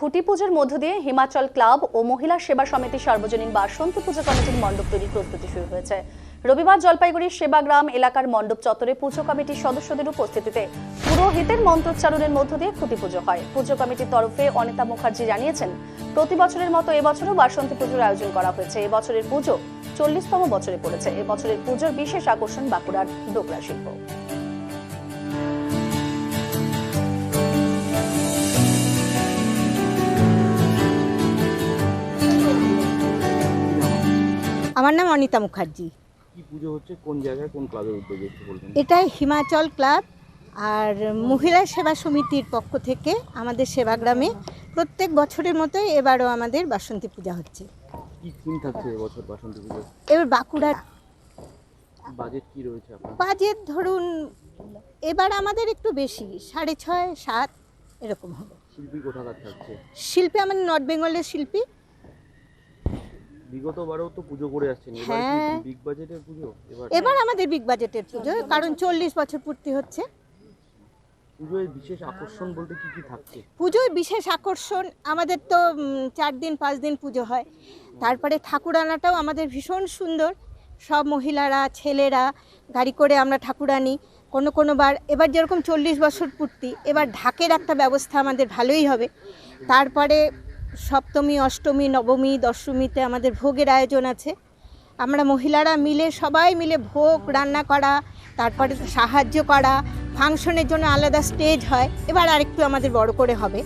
খুঁটি পুজোর মধ্য দিয়ে হিমাচল ক্লাব ও মহিলা সেবা সমিতি সার্বজনীন বাসন্তী পুজো কমিটির মণ্ডপ তৈরির প্রস্তুতি শুরু হয়েছে। রবিবার জলপাইগুড়ির সেবাগ্রাম এলাকার মণ্ডপ চত্বরে পুজো কমিটির সদস্যদের উপস্থিতিতে পুরোহিতের মন্ত্রোচ্চারণের মধ্য দিয়ে খুঁটি পুজো হয়। পুজো কমিটির তরফে অনিতা মুখার্জি জানিয়েছেন, প্রতি বছরের মতো এবছরও বাসন্তী পুজোর আয়োজন করা হয়েছে। এবছরের পুজো চল্লিশতম বছরে পড়েছে। এবছরের পুজোর বিশেষ আকর্ষণ বাঁকুড়ার ডোকরা শিল্প। আমার নাম অনিতা মুখার্জি। কি পুজো হচ্ছে? কোন জায়গায় কোন ক্লাবের উদ্যোগে একটু বলবেন? এটা হিমাচল ক্লাব আর মহিলা সেবা সমিতির পক্ষ থেকে আমাদের সেবাগ্রামে প্রত্যেক বছরের মতোই এবারও আমাদের বাসন্তী পূজা হচ্ছে। কি থিম থাকছে এবছর বাসন্তী পুজো এবার বাঁকুড়ার বাজেট কি রয়েছে আপনার? বাজেট ধরুন এবার আমাদের একটু বেশি সাড়ে ছয় সাত এরকম হবে। শিল্পী কোথাকার থাকছে? শিল্পী আমাদের নর্থ বেঙ্গলের শিল্পী। বিগত তো পুজো করে আসছেন এবার হ্যাঁ। বিগ বাজেটের পুজো? এবার এবার আমাদের বিগ বাজেটের পুজো কারণ চল্লিশ বছর পূর্তি হচ্ছে। পুজোয় বিশেষ আকর্ষণ বলতে কি কি থাকছে? পুজোয় বিশেষ আকর্ষণ আমাদের তো উম, চার দিন পাঁচ দিন পুজো হয়। তারপরে ঠাকুর আনাটাও আমাদের ভীষণ সুন্দর। সব মহিলারা ছেলেরা গাড়ি করে আমরা ঠাকুর আনি কোনো কোনো বার এবার যেরকম চল্লিশ বছর পূর্তি এবার ঢাকের একটা ব্যবস্থা আমাদের ভালোই হবে। তারপরে সপ্তমী, অষ্টমী, নবমী, দশমীতে আমাদের ভোগের আয়োজন আছে। আমরা মহিলারা মিলে, সবাই মিলে ভোগ, রান্না করা, তারপরে সাহায্য করা, ফাংশনের জন্য আলাদা স্টেজ হয়। এবার আরেকটু আমাদের বড় করে হবে।